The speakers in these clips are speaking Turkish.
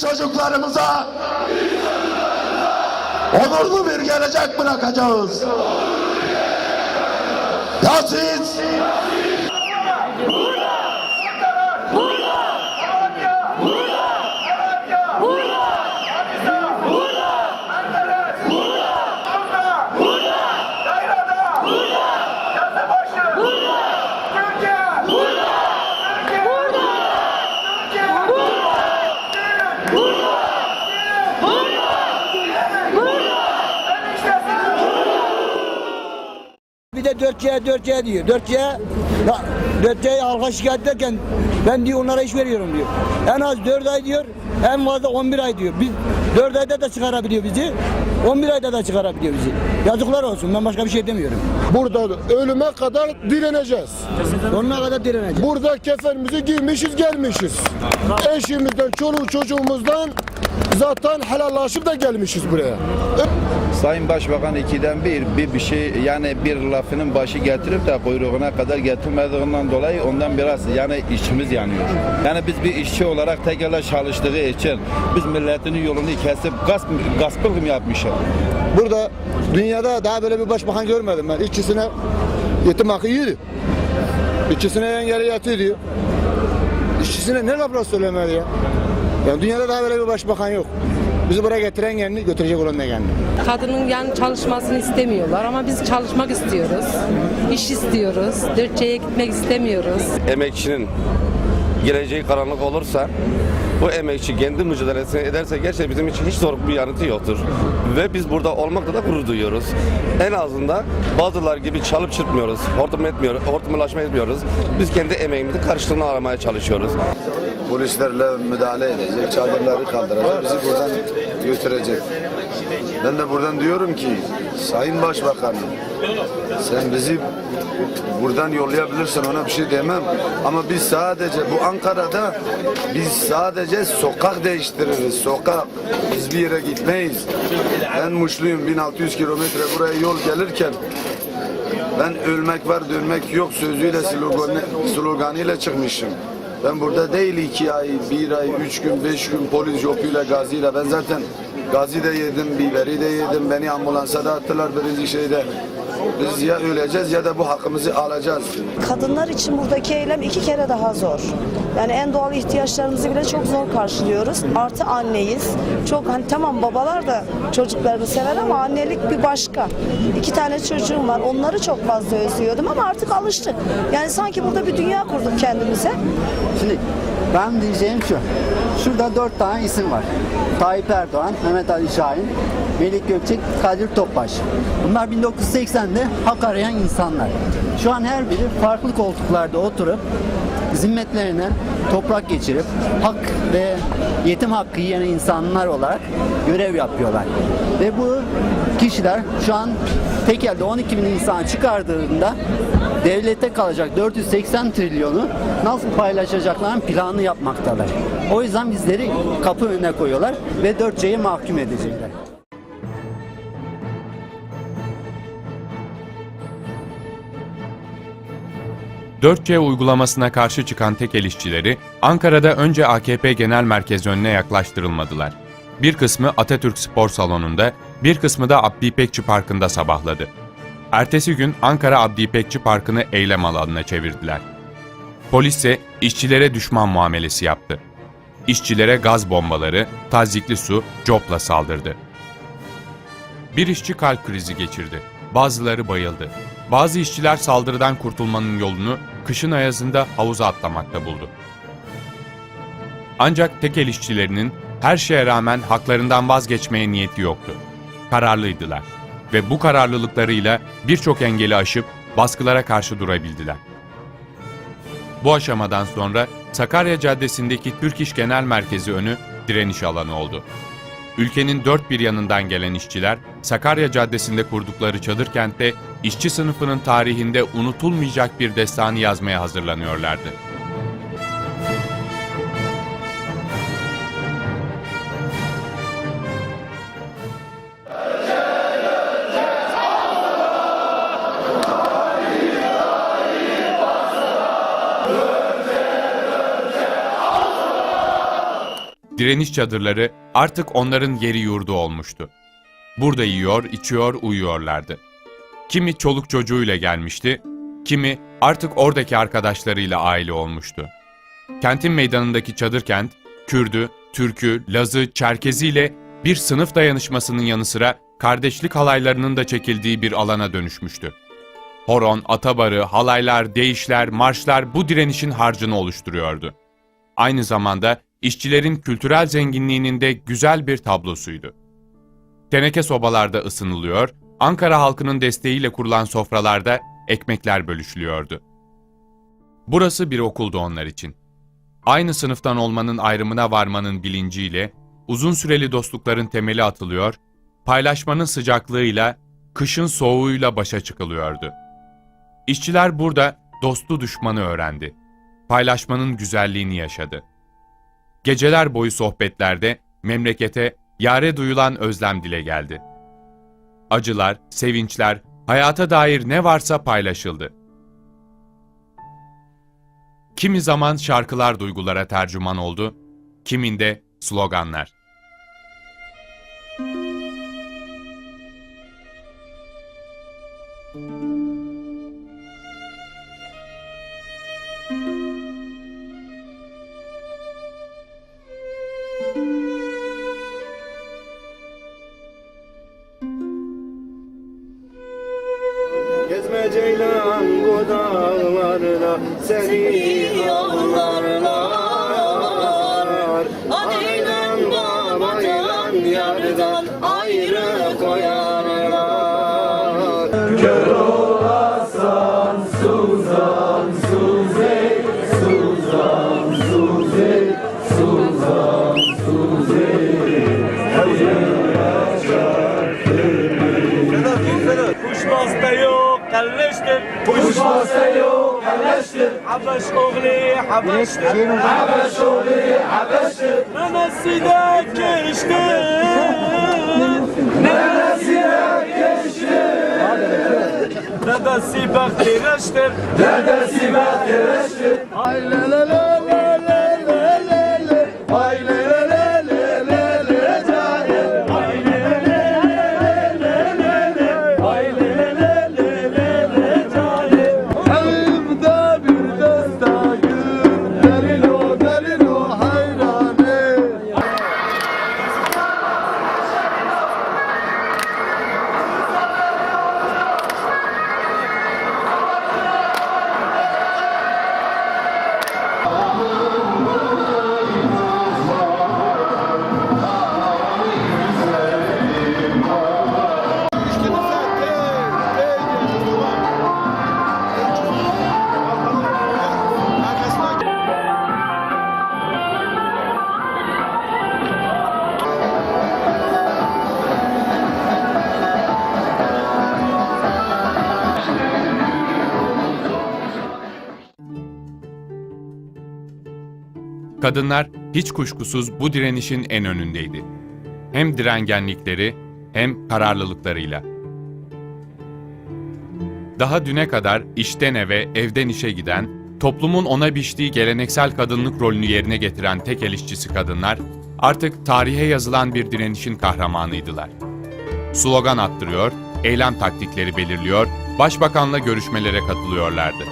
çocuklarımıza onurlu bir gelecek bırakacağız. Ya siz 4C 4C diyor. 4C ya 4C'yi halka şikayet ederken ben diyor onlara iş veriyorum diyor. En az 4 ay diyor. En fazla 11 ay diyor. Biz 4 ayda da çıkarabiliyor bizi. 11 ayda da çıkarabiliyor bizi. Yazıklar olsun. Ben başka bir şey demiyorum. Burada ölüme kadar direneceğiz. Sonuna kadar direneceğiz. Burada kefenimizi giymişiz gelmişiz. Eşimizden, çoluğu çocuğumuzdan zaten helallaşıp da gelmişiz buraya. Sayın Başbakan ikiden bir, bir bir şey yani bir lafının başı getirip de kuyruğuna kadar getirmediğinden dolayı ondan biraz yani içimiz yanıyor. Yani biz bir işçi olarak tekerle çalıştığı için biz milletinin yolunu kesip gasp, gaspılık mı yapmışız? Burada dünyada daha böyle bir başbakan görmedim ben. İşçisine yetim hakkı yiyor. İşçisine engelli yatıyor diyor. İşçisine ne laflar söylemeli ya? Yani dünyada daha böyle bir başbakan yok. Bizi buraya getiren kendi, götürecek olan da kendi. Kadının yani çalışmasını istemiyorlar ama biz çalışmak istiyoruz. İş istiyoruz. Dörtçeye gitmek istemiyoruz. emekçinin geleceği karanlık olursa bu emekçi kendi mücadelesini ederse gerçekten bizim için hiç zor bir yanıtı yoktur. Ve biz burada olmakla da gurur duyuyoruz. En azından bazılar gibi çalıp çırpmıyoruz, hortum etmiyoruz, hortumlaşma etmiyoruz. Biz kendi emeğimizin karşılığını aramaya çalışıyoruz. polislerle müdahale edecek, çadırları kaldıracak, bizi buradan götürecek. Ben de buradan diyorum ki, Sayın Başbakanım, sen bizi buradan yollayabilirsin ona bir şey demem. Ama biz sadece bu Ankara'da biz sadece sokak değiştiririz, sokak. Biz bir yere gitmeyiz. Ben Muşluyum, 1600 kilometre buraya yol gelirken ben ölmek var dönmek yok sözüyle sloganı, sloganıyla çıkmışım. Ben burada değil iki ay, bir ay, üç gün, beş gün polis jopuyla, gaziyle. Ben zaten gazi de yedim, biberi de yedim. Beni ambulansa da attılar birinci şeyde. Biz ya öleceğiz ya da bu hakkımızı alacağız. Kadınlar için buradaki eylem iki kere daha zor. Yani en doğal ihtiyaçlarımızı bile çok zor karşılıyoruz. Artı anneyiz. Çok hani tamam babalar da çocuklarını sever ama annelik bir başka. İki tane çocuğum var. Onları çok fazla özlüyordum ama artık alıştık. Yani sanki burada bir dünya kurduk kendimize. Şimdi ben diyeceğim şu. Şurada dört tane isim var. Tayyip Erdoğan, Mehmet Ali Şahin, Melik Gökçek, Kadir Topbaş. Bunlar 1980'de hak arayan insanlar. Şu an her biri farklı koltuklarda oturup zimmetlerine toprak geçirip hak ve yetim hakkı yiyen insanlar olarak görev yapıyorlar. Ve bu kişiler şu an tek elde 12 bin insan çıkardığında devlete kalacak 480 trilyonu nasıl paylaşacaklarının planını yapmaktalar. O yüzden bizleri kapı önüne koyuyorlar ve 4C'ye mahkum edecekler. Dört c uygulamasına karşı çıkan tekel işçileri Ankara'da önce AKP Genel Merkez önüne yaklaştırılmadılar. Bir kısmı Atatürk Spor Salonu'nda, bir kısmı da Abdi İpekçi Parkı'nda sabahladı. Ertesi gün Ankara Abdi İpekçi Parkı'nı eylem alanına çevirdiler. Polis ise işçilere düşman muamelesi yaptı. İşçilere gaz bombaları, tazikli su, copla saldırdı. Bir işçi kalp krizi geçirdi. Bazıları bayıldı. Bazı işçiler saldırıdan kurtulmanın yolunu kışın ayazında havuza atlamakta buldu. Ancak tekel işçilerinin her şeye rağmen haklarından vazgeçmeye niyeti yoktu. Kararlıydılar ve bu kararlılıklarıyla birçok engeli aşıp baskılara karşı durabildiler. Bu aşamadan sonra Sakarya Caddesi'ndeki Türk İş Genel Merkezi önü direniş alanı oldu. Ülkenin dört bir yanından gelen işçiler Sakarya Caddesi'nde kurdukları çadır kentte işçi sınıfının tarihinde unutulmayacak bir destanı yazmaya hazırlanıyorlardı. Direniş çadırları artık onların yeri yurdu olmuştu. Burada yiyor, içiyor, uyuyorlardı. Kimi çoluk çocuğuyla gelmişti, kimi artık oradaki arkadaşlarıyla aile olmuştu. Kentin meydanındaki çadır kent, Kürdü, Türkü, Lazı, Çerkezi ile bir sınıf dayanışmasının yanı sıra kardeşlik halaylarının da çekildiği bir alana dönüşmüştü. Horon, atabarı, halaylar, değişler, marşlar bu direnişin harcını oluşturuyordu. Aynı zamanda işçilerin kültürel zenginliğinin de güzel bir tablosuydu. Teneke sobalarda ısınılıyor, Ankara halkının desteğiyle kurulan sofralarda ekmekler bölüşülüyordu. Burası bir okuldu onlar için. Aynı sınıftan olmanın ayrımına varmanın bilinciyle uzun süreli dostlukların temeli atılıyor, paylaşmanın sıcaklığıyla, kışın soğuğuyla başa çıkılıyordu. İşçiler burada dostu düşmanı öğrendi. Paylaşmanın güzelliğini yaşadı. Geceler boyu sohbetlerde memlekete, yare duyulan özlem dile geldi. Acılar, sevinçler, hayata dair ne varsa paylaşıldı. Kimi zaman şarkılar duygulara tercüman oldu, kiminde sloganlar. Yardan ayrı koyarlar. Kör olasan Suzan Suzey Suzan Suzey Suzan Suzey Kuş basta yok, kalleştir. Kuş basta yok, حبشت حبش شغلي حبشت حبش شغلي حبشت انا سيدك كرشت انا سيدك كرشت ندسي بختي رشت ندسي بختي رشت Kadınlar hiç kuşkusuz bu direnişin en önündeydi. Hem direngenlikleri hem kararlılıklarıyla. Daha düne kadar işten eve, evden işe giden, toplumun ona biçtiği geleneksel kadınlık rolünü yerine getiren tek el işçisi kadınlar, artık tarihe yazılan bir direnişin kahramanıydılar. Slogan attırıyor, eylem taktikleri belirliyor, başbakanla görüşmelere katılıyorlardı.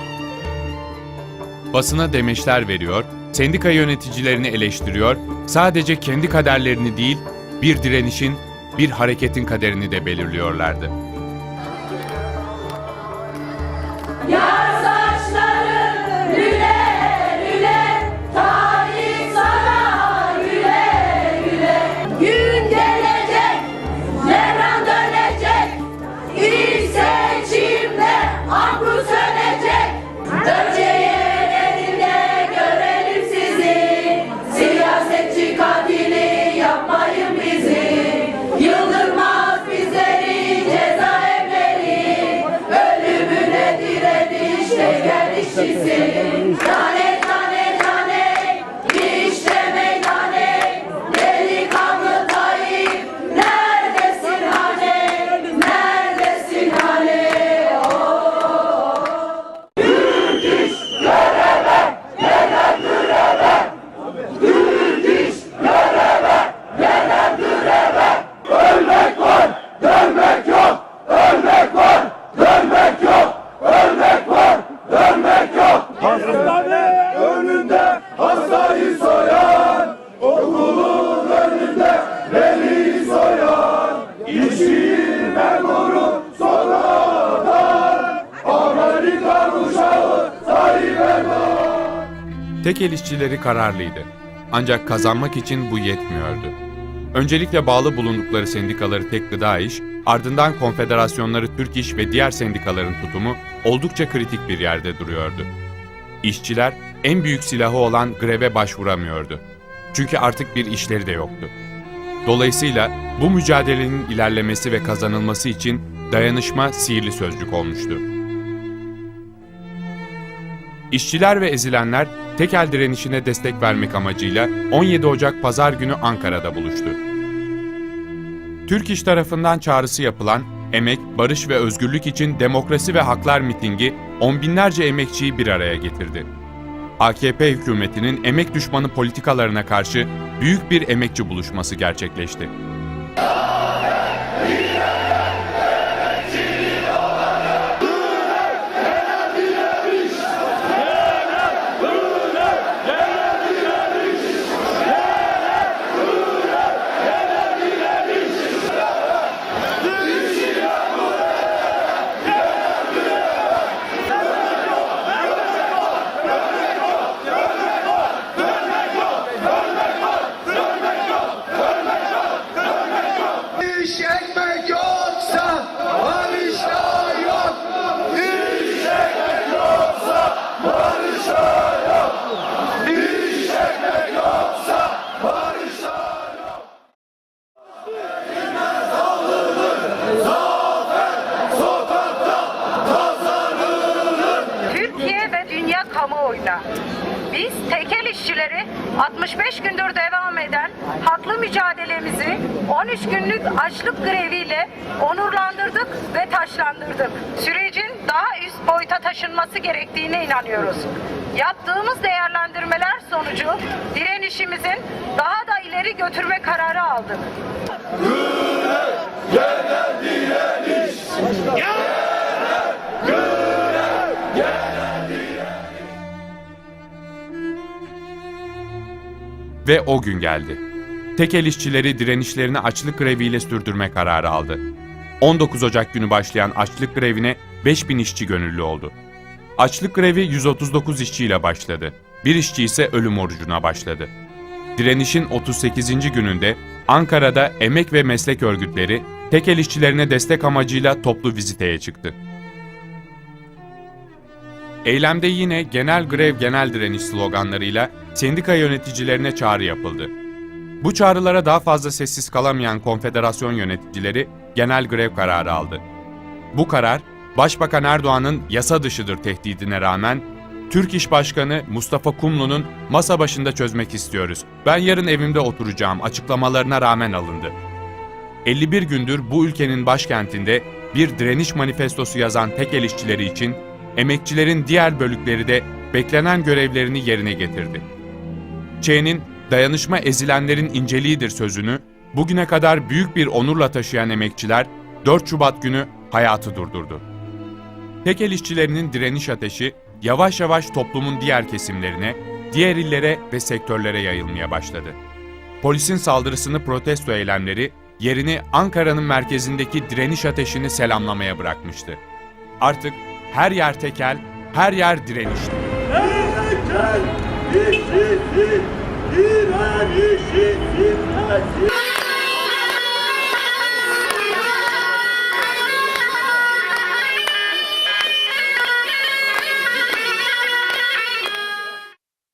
Basına demeçler veriyor, sendika yöneticilerini eleştiriyor, sadece kendi kaderlerini değil, bir direnişin, bir hareketin kaderini de belirliyorlardı. Tekel işçileri kararlıydı. Ancak kazanmak için bu yetmiyordu. Öncelikle bağlı bulundukları sendikaları Tek Gıda İş, ardından konfederasyonları Türk İş ve diğer sendikaların tutumu oldukça kritik bir yerde duruyordu. İşçiler en büyük silahı olan greve başvuramıyordu. Çünkü artık bir işleri de yoktu. Dolayısıyla bu mücadelenin ilerlemesi ve kazanılması için dayanışma sihirli sözcük olmuştu. İşçiler ve ezilenler tekel direnişine destek vermek amacıyla 17 Ocak Pazar günü Ankara'da buluştu. Türk İş tarafından çağrısı yapılan Emek, Barış ve Özgürlük için Demokrasi ve Haklar mitingi on binlerce emekçiyi bir araya getirdi. AKP hükümetinin emek düşmanı politikalarına karşı büyük bir emekçi buluşması gerçekleşti. İş ekmek yoksa barışta yok. İş ekmek yoksa barışta yok. İş ekmek yoksa barışta yok. Türkiye ve dünya kamuoyuna biz tekel işçileri 65 gündür devam eden haklı mücadelemizi 13 günlük açlık greviyle onurlandırdık ve taşlandırdık. Sürecin daha üst boyuta taşınması gerektiğine inanıyoruz. Yaptığımız değerlendirmeler sonucu direnişimizin daha da ileri götürme kararı aldık. Ve o gün geldi. Tekel işçileri direnişlerini açlık greviyle sürdürme kararı aldı. 19 Ocak günü başlayan açlık grevine 5000 işçi gönüllü oldu. Açlık grevi 139 işçiyle başladı. Bir işçi ise ölüm orucuna başladı. Direnişin 38. gününde Ankara'da emek ve meslek örgütleri tekel işçilerine destek amacıyla toplu viziteye çıktı. Eylemde yine genel grev genel direniş sloganlarıyla sendika yöneticilerine çağrı yapıldı. Bu çağrılara daha fazla sessiz kalamayan konfederasyon yöneticileri genel grev kararı aldı. Bu karar, Başbakan Erdoğan'ın yasa dışıdır tehdidine rağmen Türk İş Başkanı Mustafa Kumlu'nun masa başında çözmek istiyoruz. Ben yarın evimde oturacağım açıklamalarına rağmen alındı. 51 gündür bu ülkenin başkentinde bir direniş manifestosu yazan tekel işçileri için emekçilerin diğer bölükleri de beklenen görevlerini yerine getirdi. Ç'nin dayanışma ezilenlerin inceliğidir sözünü bugüne kadar büyük bir onurla taşıyan emekçiler 4 Şubat günü hayatı durdurdu. Tekel işçilerinin direniş ateşi yavaş yavaş toplumun diğer kesimlerine, diğer illere ve sektörlere yayılmaya başladı. Polisin saldırısını protesto eylemleri yerini Ankara'nın merkezindeki direniş ateşini selamlamaya bırakmıştı. Artık her yer tekel, her yer direnişti. Tekel işçisi, direnişin.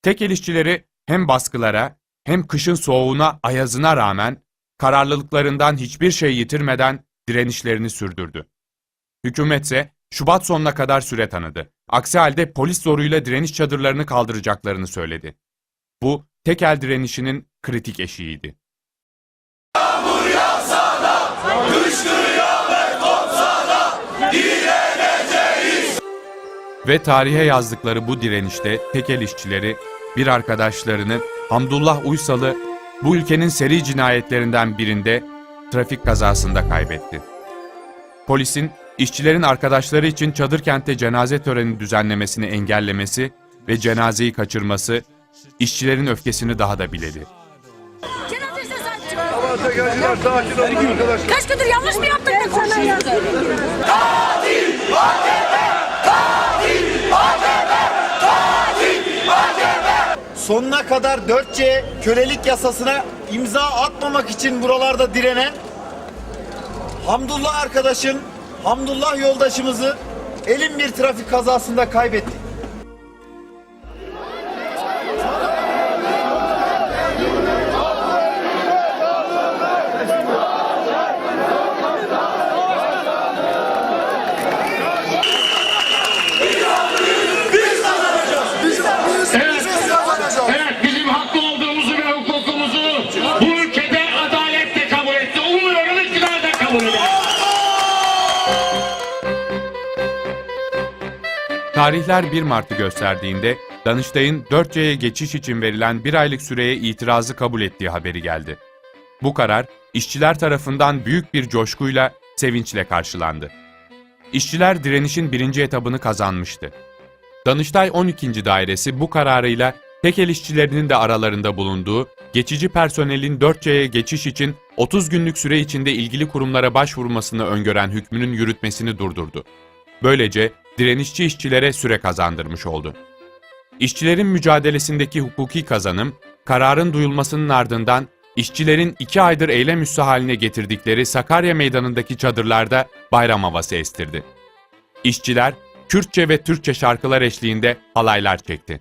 Tekel işçileri hem baskılara hem kışın soğuğuna, ayazına rağmen kararlılıklarından hiçbir şey yitirmeden direnişlerini sürdürdü. Hükümetse Şubat sonuna kadar süre tanıdı. Aksi halde polis zoruyla direniş çadırlarını kaldıracaklarını söyledi. Bu tekel direnişinin kritik eşiğiydi. Ve tarihe yazdıkları bu direnişte tekel işçileri bir arkadaşlarını Hamdullah Uysal'ı bu ülkenin seri cinayetlerinden birinde trafik kazasında kaybetti. Polisin işçilerin arkadaşları için çadır kentte cenaze töreni düzenlemesini engellemesi ve cenazeyi kaçırması işçilerin öfkesini daha da biledi. Kaç gündür yanlış mı yaptık da konuşuyoruz? sonuna kadar 4C kölelik yasasına imza atmamak için buralarda direnen Hamdullah arkadaşım, Hamdullah yoldaşımızı elin bir trafik kazasında kaybettik. Tarihler 1 Mart'ı gösterdiğinde Danıştay'ın 4C'ye geçiş için verilen bir aylık süreye itirazı kabul ettiği haberi geldi. Bu karar işçiler tarafından büyük bir coşkuyla, sevinçle karşılandı. İşçiler direnişin birinci etabını kazanmıştı. Danıştay 12. Dairesi bu kararıyla tekel işçilerinin de aralarında bulunduğu geçici personelin 4C'ye geçiş için 30 günlük süre içinde ilgili kurumlara başvurmasını öngören hükmünün yürütmesini durdurdu. Böylece direnişçi işçilere süre kazandırmış oldu. İşçilerin mücadelesindeki hukuki kazanım, kararın duyulmasının ardından işçilerin iki aydır eylem üssü haline getirdikleri Sakarya Meydanı'ndaki çadırlarda bayram havası estirdi. İşçiler, Kürtçe ve Türkçe şarkılar eşliğinde halaylar çekti.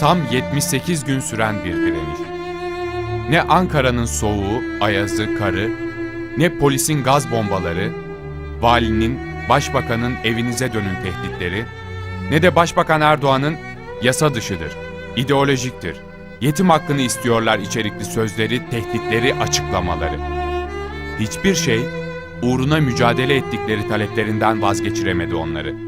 Tam 78 gün süren bir direniş. Ne Ankara'nın soğuğu, ayazı, karı, ne polisin gaz bombaları, valinin, başbakanın evinize dönün tehditleri, ne de Başbakan Erdoğan'ın yasa dışıdır, ideolojiktir, yetim hakkını istiyorlar içerikli sözleri, tehditleri, açıklamaları. Hiçbir şey uğruna mücadele ettikleri taleplerinden vazgeçiremedi onları.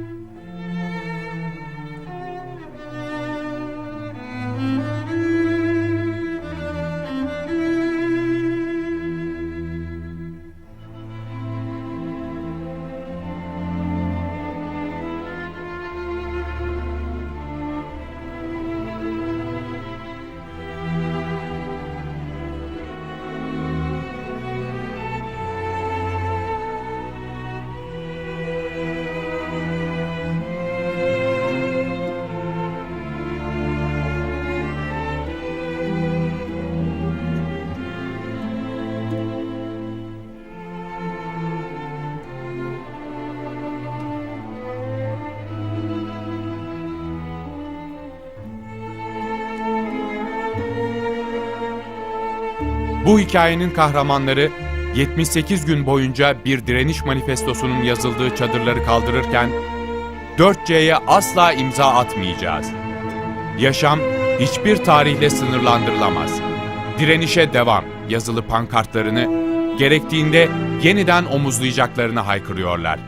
Bu hikayenin kahramanları 78 gün boyunca bir direniş manifestosunun yazıldığı çadırları kaldırırken 4C'ye asla imza atmayacağız. Yaşam hiçbir tarihle sınırlandırılamaz. Direnişe devam yazılı pankartlarını gerektiğinde yeniden omuzlayacaklarını haykırıyorlar.